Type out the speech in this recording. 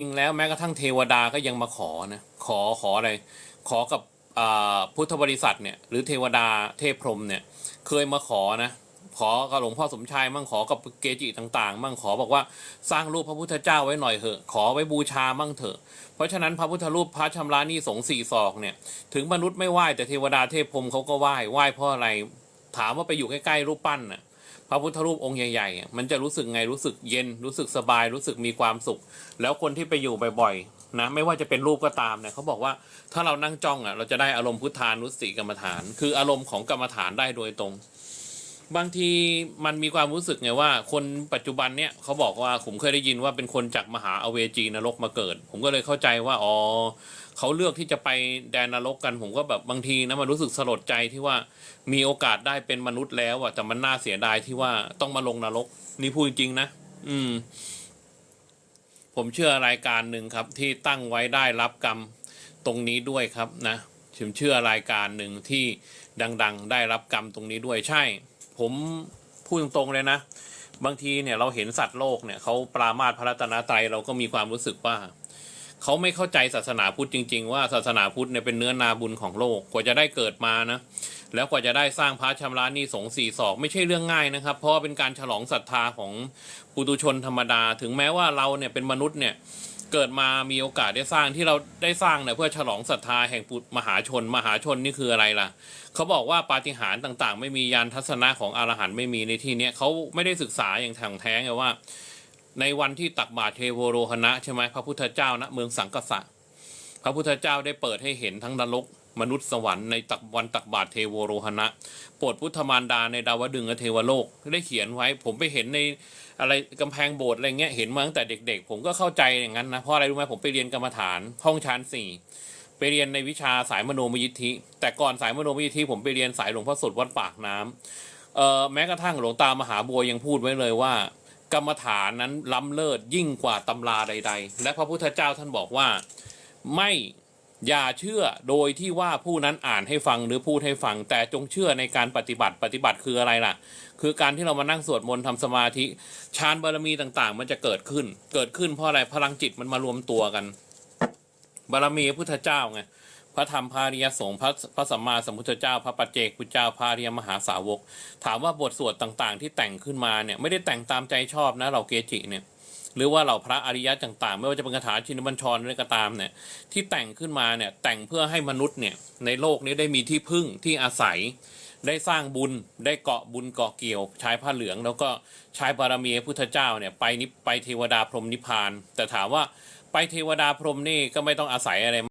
จริงแล้วแม้กระทั่งเทวดาก็ยังมาขอนะขอขออะไร ขอกับอ่าพุทธบริษัทเนี่ยหรือเทวดาเทพพรหมเนี่ยเคยมาขอนะขอกับหลวงพ่อสมชายมั่งขอกับเกจิต่างๆ มั่งขอบอกว่าสร้างรูปพระพุทธเจ้าไว้หน่อยเถอะขอไว้บูชามั่งเถอะ เพราะฉะนั้นพระพุทธรูปพระชำระนี้สงสี่ศอกเนี่ยถึงมนุษย์ไม่ไหว้แต่เทวดาเทพพรหมเขาก็ไหว้ไหว้เพราะอะไร ถามว่าไปอยู่ใกล้ๆรูปปั้นน่ะ พระพุทธรูปองค์ใหญ่ๆมันจะรู้สึกไงรู้สึกเย็นรู้สึกสบายรู้สึกมีความสุข แล้วคนที่ไปอยู่บ่อยๆนะไม่ว่าจะเป็นรูปก็ตามเนี่ยเขาบอกว่าถ้าเรานั่งจ้องอะเราจะได้อารมณ์พุทธานุสติกรรมฐาน คืออารมณ์ของกรรมฐานได้โดยตรง บางทีมันมีความรู้สึกไงว่า คนปัจจุบันเนี่ยเขาบอกว่าผมเคยได้ยินว่าเป็นคนจากมหาอเวจีนรกมาเกิด ผมก็เลยเข้าใจว่าอ๋อเขาเลือกที่จะไปแดนนรกกัน ผมก็แบบบางทีนะมันรู้สึกสลดใจที่ว่ามีโอกาสได้เป็นมนุษย์แล้วอะแต่มันน่าเสียดายที่ว่าต้องมาลงนรก นี่พูดจริงๆนะอืม ผมเชื่อรายการหนึ่งครับ ที่ตั้งไว้ได้รับกรรมตรงนี้ด้วยครับนะผมเชื่อรายการหนึ่งที่ดัง ๆ ได้รับกรรมตรงนี้ด้วยใช่ ผมพูดตรงๆเลยนะ บางทีเนี่ยเราเห็นสัตว์โลกเนี่ยเขาปรามาสพระรัตนตรัยเราก็มีความรู้สึกว่าเขาไม่เข้าใจศาสนาพุทธจริง ๆ ว่าศาสนาพุทธเนี่ยเป็นเนื้อนาบุญของโลกกว่าจะได้เกิดมานะแล้วกว่าจะได้สร้างพระชำระนี้สงสี่ศอกไม่ใช่เรื่องง่ายนะครับ เพราะเป็นการฉลองศรัทธาของปุตุชนธรรมดา ถึงแม้ว่าเราเนี่ยเป็นมนุษย์เนี่ย เกิดมามีโอกาสได้สร้างที่เราได้สร้างเนี่ยเพื่อฉลองศรัทธาแห่งปุมหาชน มหาชนนี่คืออะไรล่ะ เขาบอกว่าปาฏิหาริย์ต่างๆ ไม่มียานทัศนะของอรหันต์ไม่มีในที่เนี้ยเขาไม่ได้ศึกษาอย่างแถ่งแท้ไงว่า ในวันที่ตักบาตรเทโวโรหณะใช่ไหมพระพุทธเจ้าณเมืองสังกษะ พระพุทธเจ้าได้เปิดให้เห็นทั้งนรก มนุษย์สวรรค์ในตักวันตักบาตรเทโวโรหณะโปรดพุทธมารดาในดาวดึงส์และเทวโลกได้เขียนไว้ผมไปเห็นในอะไรกำแพงโบสถ์อะไรเงี้ยเห็นมาตั้งแต่เด็ก ๆ ผมก็เข้าใจอย่างนั้นนะเพราะอะไรรู้ไหมผมไปเรียนกรรมฐานห้องชั้นสี่ไปเรียนในวิชาสายมโนมยิทธิ แต่ก่อนสายมโนมยิทธิผมไปเรียนสายหลวงพ่อสดวัดปากน้ำเอ่อแม้กระทั่งหลวงตามหาบัวยังพูดไว้เลยว่า กรรมฐานนั้นล้ำเลิศยิ่งกว่าตำราใด ๆ และพระพุทธเจ้าท่านบอกว่าไม่ อย่าเชื่อโดยที่ว่าผู้นั้นอ่านให้ฟังหรือพูดให้ฟัง แต่จงเชื่อในการปฏิบัติปฏิบัติคืออะไรล่ะ คือการที่เรามานั่งสวดมนต์ทำสมาธิฌานบารมีต่างๆ มันจะเกิดขึ้น เกิดขึ้นเพราะอะไรพลังจิตมันมารวมตัวกัน บารมีพุทธเจ้าไงพระธรรมพาริยสงฆ์พระพระสัมมาสัมพุทธเจ้า พระปัจเจกพุทธเจ้าพาริยมหาสาวก ถามว่าบทสวดต่างๆ ที่แต่งขึ้นมาเนี่ยไม่ได้แต่งตามใจชอบนะเราเกจิเนี่ย หรือว่าเหล่าพระอริยะต่างๆ ไม่ว่าจะเป็นคาถาชินบัญชรอะไรก็ตามเนี่ยที่แต่งขึ้นมาเนี่ยแต่งเพื่อให้มนุษย์เนี่ยในโลกนี้ได้มีที่พึ่งที่อาศัย ได้สร้างบุญได้เกาะบุญเกาะเกี่ยวใช้ผ้าเหลือง แล้วก็ใช้บารมีพระพุทธเจ้าเนี่ยไปนิไปเทวดาพรหมนิพพาน แต่ถามว่าไปเทวดาพรหมนี่ก็ไม่ต้องอาศัยอะไร